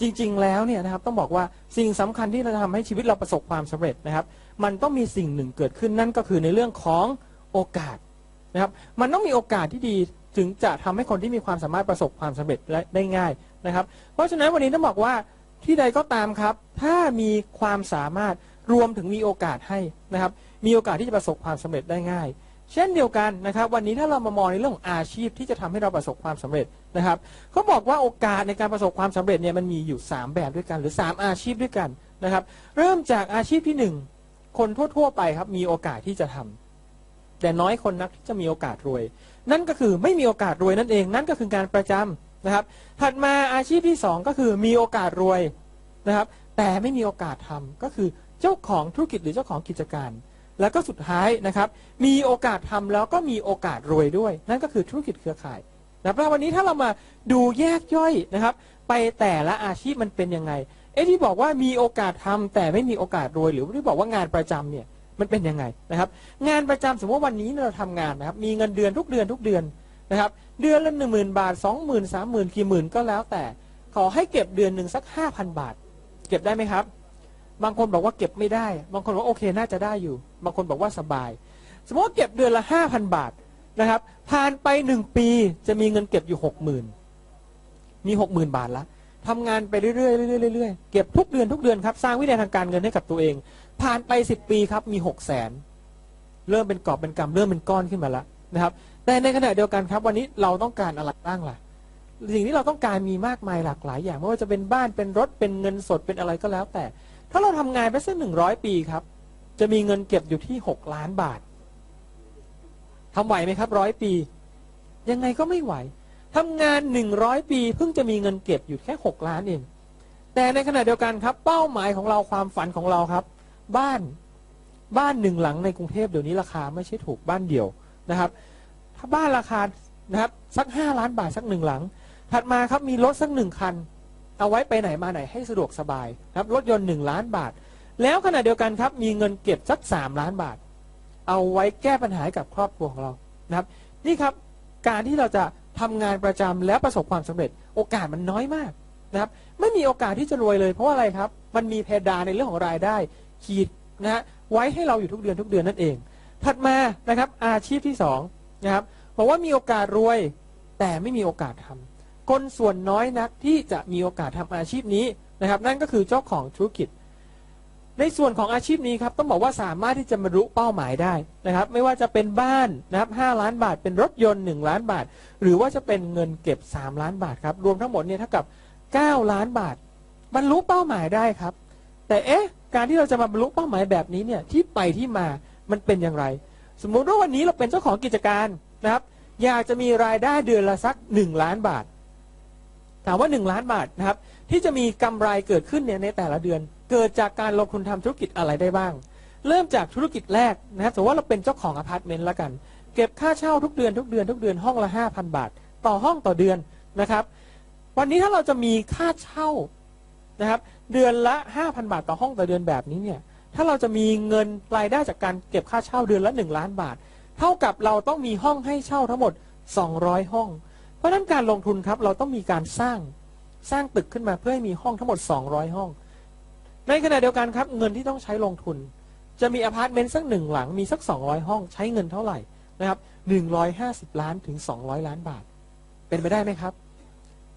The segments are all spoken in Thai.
จริง ๆ แล้วเนี่ยนะครับต้องบอกว่าสิ่งสำคัญที่จะทำให้ชีวิตเราประสบความสำเร็จนะครับ มันต้องมีสิ่งหนึ่งเกิดขึ้นนั่นก็คือในเรื่องของโอกาสนะครับ มันต้องมีโอกาสที่ดีถึงจะทำให้คนที่มีความสามารถประสบความสำเร็จและได้ง่ายนะครับ เพราะฉะนั้นวันนี้ต้องบอกว่าที่ใดก็ตามครับ ถ้ามีความสามารถรวมถึงมีโอกาสให้นะครับ มีโอกาสที่จะประสบความสำเร็จได้ง่าย เช่นเดียวกันนะครับ วันนี้ถ้าเรามามองในเรื่องของอาชีพที่จะทำให้เราประสบความสำเร็จนะครับเขาบอกว่าโอกาสในการประสบความสำเร็จเนี่ยมันมีอยู่ 3 แบบด้วยกันหรือ 3 อาชีพด้วยกันนะครับ เริ่มจากอาชีพที่ 1 คนทั่ว ๆ ไปครับมีโอกาสที่จะทำแต่น้อยคนนักที่จะมีโอกาสรวย นั่นก็คือไม่มีโอกาสรวยนั่นเอง นั่นก็คือการประจำนะครับ ถัดมาอาชีพที่ 2 ก็คือมีโอกาสรวยนะครับ แต่ไม่มีโอกาสทำก็คือเจ้าของธุรกิจหรือเจ้าของกิจการ แล้วก็สุดท้ายนะครับมีโอกาสทำแล้วก็มีโอกาสรวยด้วย นั่นก็คือธุรกิจเครือข่ายนะครับวันนี้ถ้าเรามาดูแยกย่อยนะครับ ไปแต่ละอาชีพมันเป็นยังไงเอ๊ะที่บอกว่ามีโอกาสทำแต่ไม่มีโอกาสรวยหรือที่บอกว่างานประจำเนี่ยมันเป็นยังไงนะครับ งานประจำสมมติว่าวันนี้เราทำงานนะครับมีเงินเดือนทุกเดือนทุกเดือนนะครับเดือนละหนึ่งหมื่นบาทสองหมื่นสามหมื่นกี่หมื่นก็แล้วแต่ ขอให้เก็บเดือนหนึ่งสักห้าพันบาท เก็บได้ไหมครับ บางคนบอกว่าเก็บไม่ได้ บางคนบอกว่าโอเคน่าจะได้อยู่ บางคนบอกว่าสบาย สมมติว่าเก็บเดือนละห้าพันบาทนะครับผ่านไปหนึ่งปีจะมีเงินเก็บอยู่หกหมื่นมีหกหมื่นบาทละทำงานไปเรื่อยๆเรื่อยๆเรื่อยๆเก็บทุกเดือนทุกเดือนครับสร้างวินัยทางการเงินให้กับตัวเอง ผ่านไปสิบปีครับมีหกแสนเริ่มเป็นกอบเป็นกำเริ่มเป็นก้อนขึ้นมาแล้วนะครับแต่ในขณะเดียวกันครับวันนี้เราต้องการอะไรบ้างล่ะสิ่งที่เราต้องการมีมากมายหลากหลายอย่างไม่ว่าจะเป็นบ้านเป็นรถเป็นเงินสดเป็นอะไรก็แล้ว แต่ ถ้าเราทำงานไปสักหนึ่งร้อยปีครับ จะมีเงินเก็บอยู่ที่หกล้านบาททำไหวไหมครับร้อยปี ยังไงก็ไม่ไหวทำงานหนึ่งร้อยปี เพิ่งจะมีเงินเก็บอยู่แค่หกล้านเองแต่ในขณะเดียวกันครับ เป้าหมายของเราความฝันของเราครับ บ้านบ้านหนึ่งหลังในกรุงเทพเดี๋ยวนี้ราคาไม่ใช่ถูกบ้านเดียวนะครับ ถ้าบ้านราคานะครับสักห้าล้านบาทสักหนึ่งหลัง ถัดมาครับมีรถสักหนึ่งคัน เอาไว้ไปไหนมาไหนให้สะดวกสบายครับรถยนต์หนึ่งล้านบาท แล้วขณะเดียวกันครับมีเงินเก็บสักสามล้านบาท เอาไว้แก้ปัญหากับครอบครัวของเรานะครับ นี่ครับการที่เราจะทำงานประจำแล้วประสบความสำเร็จ โอกาสมันน้อยมากนะครับ ไม่มีโอกาสที่จะรวยเลย เพราะว่าอะไรครับ มันมีเพดานในเรื่องของรายได้ ขีดนะฮะไว้ให้เราอยู่ทุกเดือนทุกเดือนนั่นเอง ถัดมานะครับอาชีพที่สองนะครับบอกว่ามีโอกาสรวยแต่ไม่มีโอกาสทำคนส่วนน้อยนักที่จะมีโอกาสทำอาชีพนี้นะครับ นั่นก็คือเจ้าของธุรกิจ ในส่วนของอาชีพนี้ครับต้องบอกว่าสามารถที่จะบรรลุเป้าหมายได้นะครับไม่ว่าจะเป็นบ้านนะครับ5ล้านบาท เป็นรถยนต์ 1 ล้านบาท หรือว่าจะเป็นเงินเก็บ 3 ล้านบาทครับรวมทั้งหมดเนี่ยเท่ากับ 9 ล้านบาท บรรลุเป้าหมายได้ครับ แต่เอ๊ะการที่เราจะมาบรรลุเป้าหมายแบบนี้เนี่ยที่ไปที่มามันเป็นอย่างไร สมมุติว่าวันนี้เราเป็นเจ้าของกิจการนะครับอยากจะมีรายได้เดือนละสัก 1 ล้านบาท ถามว่า 1 ล้านบาทนะครับที่จะมีกำไรเกิดขึ้นเนี่ยในแต่ละเดือน เกิดจากการลงทุนทำธุรกิจอะไรได้บ้าง เริ่มจากธุรกิจแรกนะครับสมมติว่าเราเป็นเจ้าของอพาร์ตเมนต์แล้วกัน เก็บค่าเช่าทุกเดือนทุกเดือนทุกเดือนห้องละ 5,000 บาท ต่อห้องต่อเดือนนะครับ วันนี้ถ้าเราจะมีค่าเช่านะครับ เดือนละ 5,000 บาทต่อห้องต่อเดือนแบบนี้เนี่ยถ้าเราจะมีเงินรายได้จากการเก็บค่าเช่าเดือนละ 1 ล้านบาท เท่ากับเราต้องมีห้องให้เช่าทั้งหมด 200 ห้อง เพราะฉะนั้นการลงทุนครับเราต้องมีการสร้างสร้างตึกขึ้นมาเพื่อให้มีห้องทั้งหมด 200 ห้อง ในขณะเดียวกันครับ เงินที่ต้องใช้ลงทุน จะมีอพาร์ตเมนต์สักหนึ่งหลังมีสัก 200 ห้องใช้เงินเท่าไหร่นะครับ150 ล้านถึง 200 ล้านบาท เป็นไปได้ไหมครับ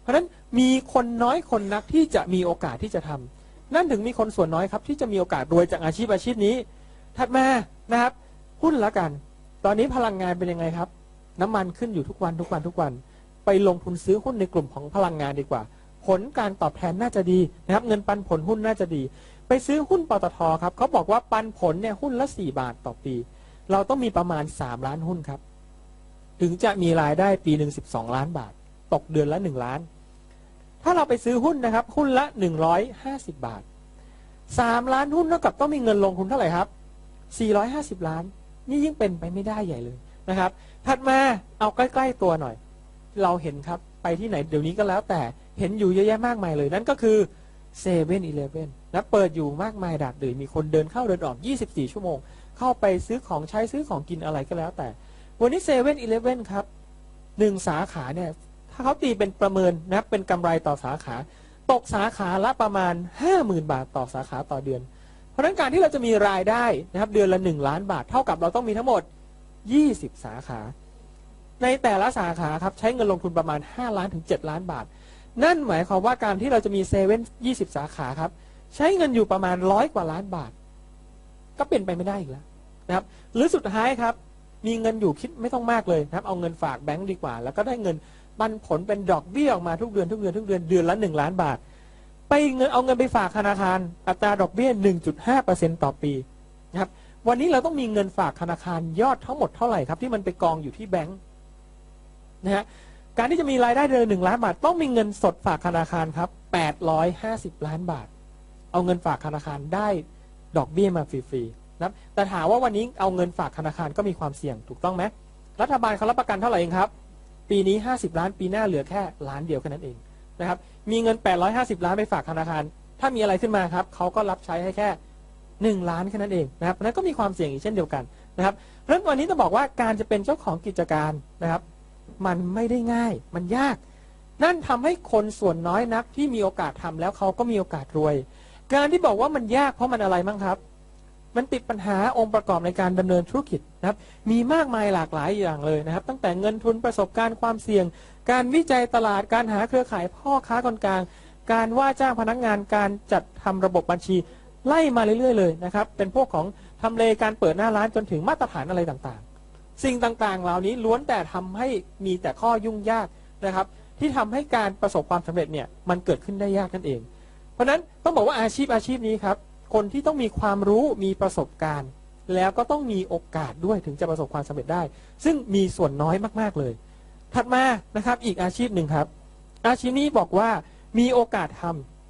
เพราะฉะนั้นมีคนน้อยคนนักที่จะมีโอกาสที่จะทำนั่นถึงมีคนส่วนน้อยครับ ที่จะมีโอกาสรวยจากอาชีพอาชีพนี้ ถัดมานะครับหุ้นละกัน ตอนนี้พลังงานเป็นยังไงครับ น้ำมันขึ้นอยู่ทุกวันทุกวันทุกวัน ไปลงทุนซื้อหุ้นในกลุ่มของพลังงานดีกว่า ผลการตอบแทนน่าจะดีนะครับเงินปันผลหุ้นน่าจะดี ไปซื้อหุ้นปตทครับเขาบอกว่าปันผลเนี่ยหุ้นละ 4 บาทต่อปี เราต้องมีประมาณ 3 ล้านหุ้นครับ ถึงจะมีรายได้ปีหนึ่ง12 ล้านบาท ตกเดือนละ 1 ล้าน ถ้าเราไปซื้อหุ้นนะครับหุ้นละ 150 บาท 3 ล้านหุ้นเท่ากับต้องมีเงินลงทุนเท่าไหร่ครับ 450 ล้าน นี่ยิ่งเป็นไปไม่ได้ใหญ่เลยนะครับ ถัดมาเอาใกล้ ๆตัวหน่อย เราเห็นครับไปที่ไหนเดี๋ยวนี้ก็แล้วแต่ เห็นอยู่เยอะแยะมากมายเลย นั่นก็คือเซเว่นอีเลฟเว่นนะเปิดอยู่มากมายดาดดื่นมีคนเดินเข้าเดินออก 24 ชั่วโมง เข้าไปซื้อของใช้ซื้อของกินอะไรก็แล้วแต่ วันนี้เซเว่นอีเลฟเว่นครับหนึ่งสาขาเนี่ย ถ้าเขาตีเป็นประเมินนะเป็นกำไรต่อสาขา ตกสาขาละประมาณ 50,000 บาทต่อสาขาต่อเดือน เพราะฉะนั้นการที่เราจะมีรายได้นะครับเดือนละ 1 ล้านบาท เท่ากับเราต้องมีทั้งหมด 20 สาขา ในแต่ละสาขาครับใช้เงินลงทุนประมาณ 5 ล้านถึง 7 ล้านบาท นั่นหมายความว่าการที่เราจะมีเซเว่น20สาขาครับ ใช้เงินอยู่ประมาณร้อยกว่าล้านบาท ก็เป็นไปไม่ได้อีกแล้วนะครับ หรือสุดท้ายครับ มีเงินอยู่คิดไม่ต้องมากเลยนะครับ เอาเงินฝากแบงก์ดีกว่า แล้วก็ได้เงินปันผลเป็นดอกเบี้ยออกมาทุกเดือนทุกเดือนทุกเดือนเดือนละ1ล้านบาท ไปเงินเอาเงินไปฝากธนาคาร อัตราดอกเบี้ย1.5%ต่อปีนะครับวันนี้เราต้องมีเงินฝากธนาคารยอดทั้งหมดเท่าไหร่ครับ ที่มันไปกองอยู่ที่แบงก์นะฮะ การที่จะมีรายได้เดือนหนึ่งล้านบาท ต้องมีเงินสดฝากธนาคารครับ850 ล้านบาท เอาเงินฝากธนาคารได้ดอกเบี้ยมาฟรีๆนะครับแต่ถามว่าวันนี้เอาเงินฝากธนาคารก็มีความเสี่ยงถูกต้องไหมรัฐบาลเขารับประกันเท่าไหร่เองครับ ปีนี้ 50 ล้านปีหน้าเหลือแค่ล้านเดียวแค่นั้นเองนะครับมีเงิน 850 ล้านไปฝากธนาคาร ถ้ามีอะไรขึ้นมาครับเขาก็รับใช้ให้แค่ 1 ล้านแค่นั้นเองนะครับนั้นก็มีความเสี่ยงอีกเช่นเดียวกันนะครับเพราะฉะนั้นวันนี้ต้องบอกว่าการจะเป็นเจ้าของกิจการนะครับ มันไม่ได้ง่าย มันยาก นั่นทำให้คนส่วนน้อยนักที่มีโอกาสทำแล้วเขาก็มีโอกาสรวย การที่บอกว่ามันยากเพราะมันอะไรบ้างครับ มันติดปัญหาองค์ประกอบในการดำเนินธุรกิจนะครับ มีมากมายหลากหลายอย่างเลยนะครับ ตั้งแต่เงินทุนประสบการณ์ความเสี่ยง การวิจัยตลาดการหาเครือข่ายพ่อค้าคนกลาง การว่าจ้างพนักงานการจัดทำระบบบัญชีไล่มาเรื่อยๆเลยนะครับ เป็นพวกของทำเลการเปิดหน้าร้านจนถึงมาตรฐานอะไรต่างๆ สิ่งต่างๆ เหล่านี้ล้วนแต่ทำให้มีแต่ข้อยุ่งยากนะครับ ที่ทำให้การประสบความสำเร็จเนี่ยมันเกิดขึ้นได้ยากนั่นเอง เพราะฉะนั้นต้องบอกว่าอาชีพอาชีพนี้ครับ คนที่ต้องมีความรู้มีประสบการณ์ แล้วก็ต้องมีโอกาสด้วยถึงจะประสบความสำเร็จได้ ซึ่งมีส่วนน้อยมากๆเลย ถัดมานะครับอีกอาชีพหนึ่งครับ อาชีพนี้บอกว่ามีโอกาสท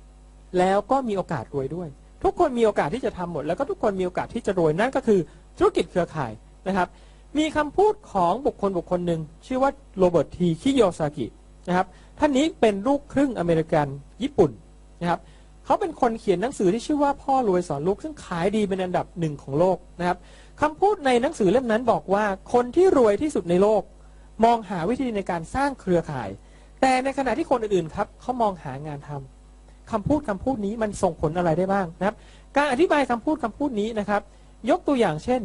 ำแล้วก็มีโอกาสรวยด้วย ทุกคนมีโอกาสที่จะทำหมด แล้วก็ทุกคนมีโอกาสที่จะรวยนั่นก็คือธุรกิจเครือข่ายนะครับ มีคำพูดของบุคคลบุคคลหนึ่ง ชื่อว่าโรเบิร์ตทีคิโยซากินะครับท่านนี้เป็นลูกครึ่งอเมริกันญี่ปุ่นนะครับเขาเป็นคนเขียนหนังสือที่ชื่อว่าพ่อรวยสอนลูกซึ่งขายดีเป็นอันดับหนึ่งของโลกนะครับคำพูดในหนังสือเล่มนั้นบอกว่าคนที่รวยที่สุดในโลก มองหาวิธีในการสร้างเครือข่าย แต่ในขณะที่คนอื่นๆครับเขามองหางานทำคำพูดคำพูดนี้มันส่งผลอะไรได้บ้างนะครับ การอธิบายคำพูดคำพูดนี้นะครับ ยกตัวอย่างเช่น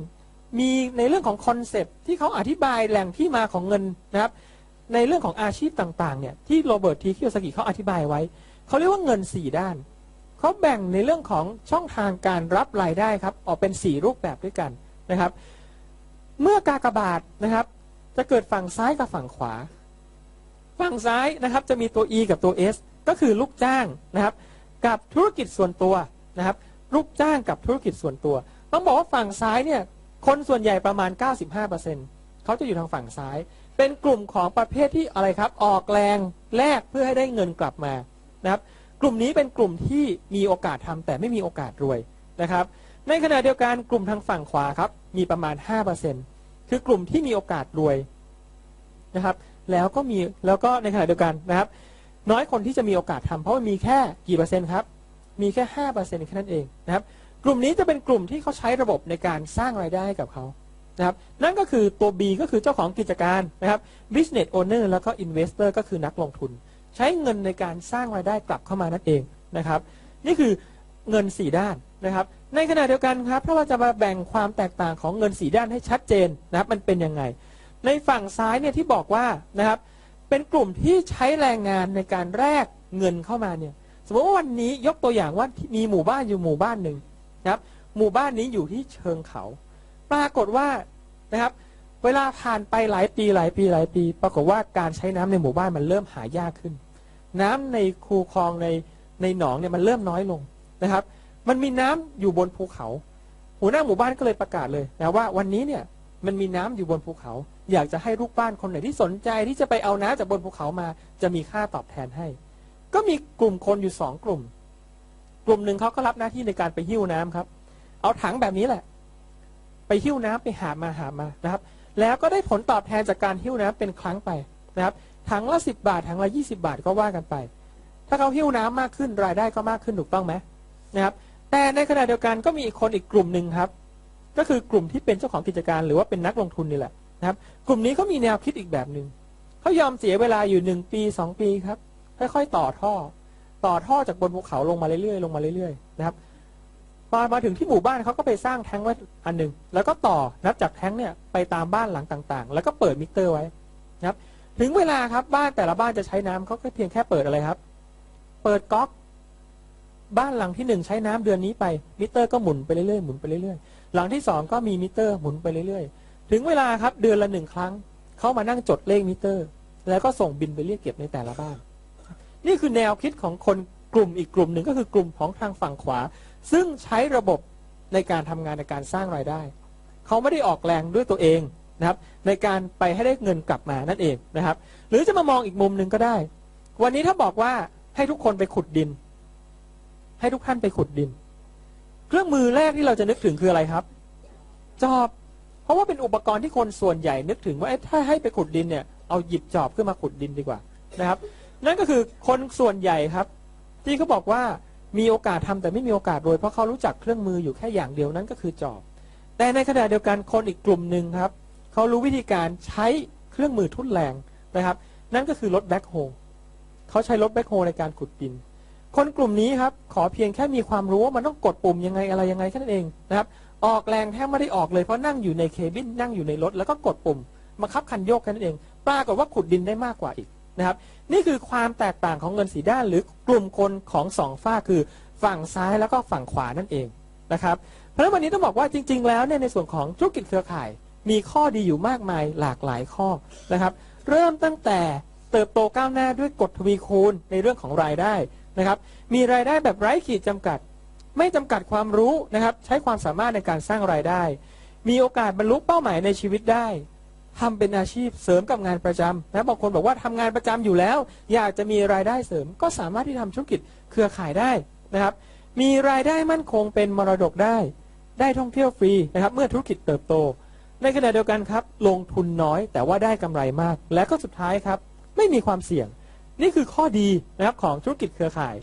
มีในเรื่องของคอนเซปต์ที่เขาอธิบายแหล่งที่มาของเงินนะครับ ในเรื่องของอาชีพต่างๆเนี่ยที่โรเบิร์ตทีคิโยสกิเขาอธิบายไว้ เขาเรียกว่าเงิน 4 ด้าน เขาแบ่งในเรื่องของช่องทางการรับรายได้ครับออกเป็น 4 รูปแบบด้วยกันนะครับ เมื่อกากบาทนะครับจะเกิดฝั่งซ้ายกับฝั่งขวา ฝั่งซ้ายนะครับจะมีตัว E กับตัว S ก็คือลูกจ้างนะครับ กับธุรกิจส่วนตัวนะครับ ลูกจ้างกับธุรกิจส่วนตัว ต้องบอกว่าฝั่งซ้ายเนี่ย คนส่วนใหญ่ประมาณ 95%เขาจะอยู่ทางฝั่งซ้าย เป็นกลุ่มของประเภทที่อะไรครับ ออกแรงแลกเพื่อให้ได้เงินกลับมานะครับ กลุ่มนี้เป็นกลุ่มที่มีโอกาสทำแต่ไม่มีโอกาสรวยนะครับ ในขณะเดียวกันกลุ่มทางฝั่งขวาครับ มีประมาณ 5%คือกลุ่มที่มีโอกาสรวยนะครับ แล้วก็มีแล้วก็ในขณะเดียวกันนะครับ น้อยคนที่จะมีโอกาสทำเพราะมันมีแค่กี่เปอร์เซ็นต์ครับ มีแค่ห้าเปอร์เซ็นต์แค่นั้นเองนะครับ กลุ่มนี้จะเป็นกลุ่มที่เขาใช้ระบบในการสร้างรายได้ให้กับเขานะครับนั่นก็คือตัว B ก็คือเจ้าของกิจการนะครับ business owner แล้วก็ investor ก็คือนักลงทุน ใช้เงินในการสร้างรายได้กลับเข้ามานั่นเองนะครับ นี่คือเงิน 4 ด้านนะครับ ในขณะเดียวกันครับถ้าเราจะมาแบ่งความแตกต่างของเงิน 4 ด้านให้ชัดเจนนะครับ มันเป็นยังไง ในฝั่งซ้ายเนี่ยที่บอกว่านะครับ เป็นกลุ่มที่ใช้แรงงานในการแลกเงินเข้ามาเนี่ย สมมติว่าวันนี้ยกตัวอย่างว่ามีหมู่บ้านอยู่หมู่บ้านหนึ่ง นะครับ หมู่บ้านนี้อยู่ที่เชิงเขา ปรากฏว่านะครับ เวลาผ่านไปหลายปีหลายปีหลายปี ปรากฏว่าการใช้น้ำในหมู่บ้านมันเริ่มหายากขึ้น น้ำในคูคลองในในหนองเนี่ยมันเริ่มน้อยลงนะครับ มันมีน้ำอยู่บนภูเขา หัวหน้าหมู่บ้านก็เลยประกาศเลยนะว่าวันนี้เนี่ยมันมีน้ำอยู่บนภูเขา อยากจะให้ลูกบ้านคนไหนที่สนใจที่จะไปเอาน้ำจากบนภูเขามา จะมีค่าตอบแทนให้ ก็มีกลุ่มคนอยู่สองกลุ่ม กลุ่มหนึ่งเขาก็รับหน้าที่ในการไปหิ้วน้ำครับ เอาถังแบบนี้แหละ ไปหิ้วน้ำไปหามาหามานะครับ แล้วก็ได้ผลตอบแทนจากการหิ้วน้ำเป็นครั้งไปนะครับถังละสิบาทถังละยี่สิบาทก็ว่ากันไป ถ้าเขาหิ้วน้ำมากขึ้นรายได้ก็มากขึ้นถูกต้องไหมนะครับ แต่ในขณะเดียวกันก็มีอีกคนอีกกลุ่มหนึ่งครับ ก็คือกลุ่มที่เป็นเจ้าของกิจการหรือว่าเป็นนักลงทุนนี่แหละนะครับ กลุ่มนี้เขามีแนวคิดอีกแบบหนึ่งเขายอมเสียเวลาอยู่หนึ่งปีสองปีครับค่อยๆต่อท่อ ต่อท่อจากบนภูเขาลงมาเรื่อยๆลงมาเรื่อยๆนะครับมามาถึงที่หมู่บ้านเขาก็ไปสร้างแท้งไว้อันหนึ่งแล้วก็ต่อนับจากแท้งเนี่ยไปตามบ้านหลังต่างๆ แล้วก็เปิดมิเตอร์ไว้นะครับ ถึงเวลาครับบ้านแต่ละบ้านจะใช้น้ำเขาก็เพียงแค่เปิดอะไรครับ เปิดก๊อกบ้านหลังที่หนึ่งใช้น้ำเดือนนี้ไปมิเตอร์ก็หมุนไปเรื่อยๆหมุนไปเรื่อยๆหลังที่สองก็มีมิเตอร์หมุนไปเรื่อยๆ ถึงเวลาครับเดือนละหนึ่งครั้งเขามานั่งจดเลขมิเตอร์ แล้วก็ส่งบินไปเรียกเก็บในแต่ละบ้าน นี่คือแนวคิดของคนกลุ่มอีกกลุ่มหนึ่งก็คือกลุ่มของทางฝั่งขวา ซึ่งใช้ระบบในการทำงานในการสร้างรายได้ เขาไม่ได้ออกแรงด้วยตัวเองนะครับ ในการไปให้ได้เงินกลับมานั่นเองนะครับ หรือจะมามองอีกมุมหนึ่งก็ได้ วันนี้ถ้าบอกว่าให้ทุกคนไปขุดดิน ให้ทุกท่านไปขุดดิน เครื่องมือแรกที่เราจะนึกถึงคืออะไรครับ จอบ เพราะว่าเป็นอุปกรณ์ที่คนส่วนใหญ่นึกถึงว่าเอ๊ะถ้าให้ไปขุดดินเนี่ยเอาหยิบจอบขึ้นมาขุดดินดีกว่านะครับ นั่นก็คือคนส่วนใหญ่ครับ ที่เขาบอกว่ามีโอกาสทำแต่ไม่มีโอกาสรวยเพราะเขารู้จักเครื่องมืออยู่แค่อย่างเดียวนั่นก็คือจอบ แต่ในขณะเดียวกันคนอีกกลุ่มหนึ่งครับเขารู้วิธีการใช้เครื่องมือทุ่นแรงนะครับ นั่นก็คือรถแบ็คโฮเขาใช้รถแบ็คโฮในการขุดดิน คนกลุ่มนี้ครับขอเพียงแค่มีความรู้ว่ามันต้องกดปุ่มยังไงอะไรยังไงแค่นั้นเองนะครับออกแรงแทบไม่ได้ออกเลยเพราะนั่งอยู่ในเคบินนั่งอยู่ในรถแล้วก็กดปุ่มมาคับคันโยกแค่นั้นเองปรากฏว่าขุดดินได้มากกว่าอีก นะครับนี่คือความแตกต่างของเงินสีด้านหรือกลุ่มคนของสองฝ้าคือฝั่งซ้ายแล้วก็ฝั่งขวานั่นเองนะครับเพราะฉะนั้นวันนี้ต้องบอกว่าจริง ๆ แล้วเนี่ยในส่วนของธุรกิจเครือข่ายมีข้อดีอยู่มากมายหลากหลายข้อนะครับ เริ่มตั้งแต่เติบโตก้าวหน้าด้วยกฎทวีคูณในเรื่องของรายได้นะครับ มีรายได้แบบไร้ขีดจำกัด ไม่จำกัดความรู้นะครับ ใช้ความสามารถในการสร้างรายได้ มีโอกาสบรรลุเป้าหมายในชีวิตได้ ทำเป็นอาชีพเสริมกับงานประจำนะบางคนบอกว่าทำงานประจำอยู่แล้ว อยากจะมีรายได้เสริม ก็สามารถที่ทำธุรกิจเครือข่ายได้นะครับ มีรายได้มั่นคงเป็นมรดกได้ ได้ท่องเที่ยวฟรีนะครับ เมื่อธุรกิจเติบโต ในขณะเดียวกันครับ ลงทุนน้อยแต่ว่าได้กำไรมาก และก็สุดท้ายครับ ไม่มีความเสี่ยง นี่คือข้อดีนะครับของธุรกิจเครือข่าย